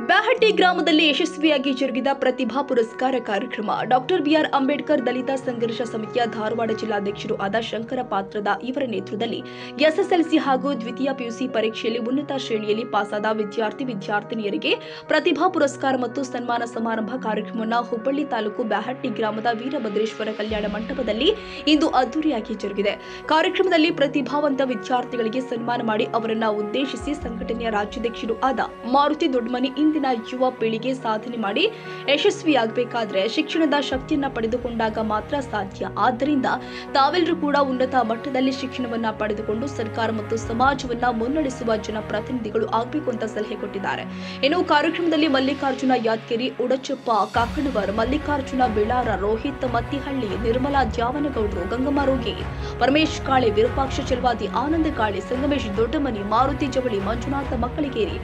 ಬ್ಯಾಹಟ್ಟಿ ಗ್ರಾಮದಲ್ಲಿ ಯಶಸ್ವಿಯಾಗಿ ಜರುಗಿದ ಪ್ರತಿಭಾ ಪುರಸ್ಕಾರ ಕಾರ್ಯಕ್ರಮ. ಡಾಕ್ಟರ್ ಬಿಆರ್ ಅಂಬೇಡ್ಕರ್ ದಲಿತ ಸಂಘರ್ಷ ಸಮಿತಿಯ ಧಾರವಾಡ ಜಿಲ್ಲಾಧ್ಯಕ್ಷರು ಆದ ಶಂಕರ ಪಾತ್ರದ ಇವರ ನೇತೃತ್ವದಲ್ಲಿ ಎಸ್ಎಸ್ಎಲ್ಸಿ ಹಾಗೂ ದ್ವಿತೀಯ ಪಿಯುಸಿ ಪರೀಕ್ಷೆಯಲ್ಲಿ ಉನ್ನತ ಶ್ರೇಣಿಯಲ್ಲಿ ಪಾಸಾದ ವಿದ್ಯಾರ್ಥಿ ವಿದ್ಯಾರ್ಥಿನಿಯರಿಗೆ ಪ್ರತಿಭಾ ಪುರಸ್ಕಾರ ಮತ್ತು ಸನ್ಮಾನ ಸಮಾರಂಭ ಕಾರ್ಯಕ್ರಮವನ್ನು ಹುಬ್ಬಳ್ಳಿ ತಾಲೂಕು ಬ್ಯಾಹಟ್ಟಿ ಗ್ರಾಮದ ವೀರಭದ್ರೇಶ್ವರ ಕಲ್ಯಾಣ ಮಂಟಪದಲ್ಲಿ ಇಂದು ಅದ್ದೂರಿಯಾಗಿ ಜರುಗಿದೆ. ಕಾರ್ಯಕ್ರಮದಲ್ಲಿ ಪ್ರತಿಭಾವಂತ ವಿದ್ಯಾರ್ಥಿಗಳಿಗೆ ಸನ್ಮಾನ ಮಾಡಿ ಅವರನ್ನು ಉದ್ದೇಶಿಸಿ ಸಂಘಟನೆಯ ರಾಜ್ಯಾಧ್ಯಕ್ಷರು ಆದ ಮಾರುತಿ ದೊಡ್ಡಮನಿ ಇಂದಿನ ಯುವ ಪೀಳಿಗೆ ಸಾಧನೆ ಮಾಡಿ ಯಶಸ್ವಿಯಾಗಬೇಕಾದ್ರೆ ಶಿಕ್ಷಣದ ಶಕ್ತಿಯನ್ನ ಪಡೆದುಕೊಂಡಾಗ ಮಾತ್ರ ಸಾಧ್ಯ. ಆದ್ದರಿಂದ ತಾವೆಲ್ಲರೂ ಕೂಡ ಉನ್ನತ ಮಟ್ಟದಲ್ಲಿ ಶಿಕ್ಷಣವನ್ನ ಪಡೆದುಕೊಂಡು ಸರ್ಕಾರ ಮತ್ತು ಸಮಾಜವನ್ನ ಮುನ್ನಡೆಸುವ ಜನಪ್ರತಿನಿಧಿಗಳು ಆಗಬೇಕು ಅಂತ ಸಲಹೆ ಕೊಟ್ಟಿದ್ದಾರೆ. ಇನ್ನು ಕಾರ್ಯಕ್ರಮದಲ್ಲಿ ಮಲ್ಲಿಕಾರ್ಜುನ ಯಾದಗಿರಿ, ಉಡಚಪ್ಪ ಕಾಕಣವರ್ ಮಲ್ಲಿಕಾರ್ಜುನ, ಬಿಳಾರ, ರೋಹಿತ್, ಮತ್ತಿಹಳ್ಳಿ, ನಿರ್ಮಲಾ, ದ್ಯಾವನಗೌಡರು ಗಂಗಮ್ಮ ರೋಗಿ ಪರಮೇಶ್ ಕಾಳೆ, ವಿರೂಪಾಕ್ಷ ಚಲವಾದಿ, ಆನಂದ ಕಾಳೆ, ಸಂಗಮೇಶ್ ದೊಡ್ಡಮನಿ, ಮಾರುತಿ ಜವಳಿ, ಮಂಜುನಾಥ ಮಕ್ಕಳಿಗೇರಿ,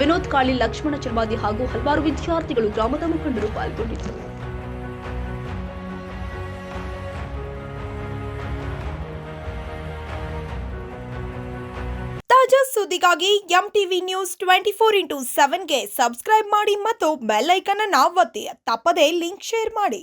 ವಿನೋದ್ ಕಾಳಿ, ಲಕ್ಷ್ಮಣ ಚೆಲವಾದಿ ಹಾಗೂ ಹಲವಾರು ವಿದ್ಯಾರ್ಥಿಗಳು ಗ್ರಾಮದ ಮುಖಂಡರು ಪಾಲ್ಗೊಂಡಿದ್ದರು. ತಾಜಾ ಸುದ್ದಿಗಾಗಿ M TV news twenty four into seven subscribe ಮಾಡಿ ಮತ್ತು ಬೆಲ್ ಐಕನ್ ಅನ್ನು ಒತ್ತಿ. ತಪ್ಪದೇ ಲಿಂಕ್ ಶೇರ್ ಮಾಡಿ.